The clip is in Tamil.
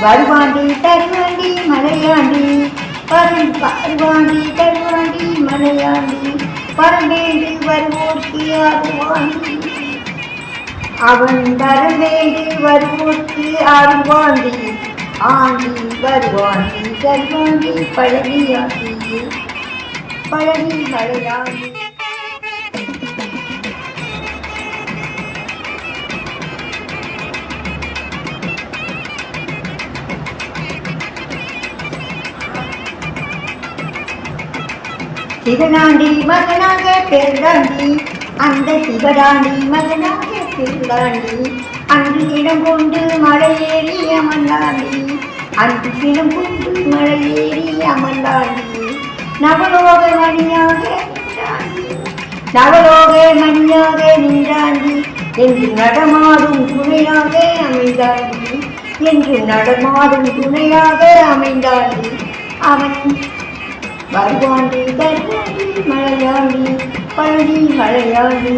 வருவாண்டி தருவாண்டி மலையாண்டி. வரும் வருவாண்டி தருவாண்டி மலையாண்டி. வரவேண்டு வருவோர்க்கு அருவாண்டி அவன் வரவேண்டு வருவோர்க்கு அருவாண்டி ஆண்டி வருவாண்டி தருவாண்டி பழனியாண்டி. பழனி மலையாண்டி. சிவனாண்டி மகனாக பிறந்தாண்டி அந்த சிவராண்டி மகனாக பிறந்தாண்டி அன்று இடம் கொண்டு மலையேறி அமர்ந்தாண்டி அன்று சினம் கொண்டு மலையேறி அமர்ந்தாண்டி நவலோக மணியாக நவலோக மணியாக நின்றாண்டி. என்று நடமாடும் துணையாக அமைந்தாண்டி. என்று நடமாடும் துணையாக அமைந்தாண்டி. அவன் வருவாண்டி தருவாண்டி மலையாண்டி பழனி மலையாண்டி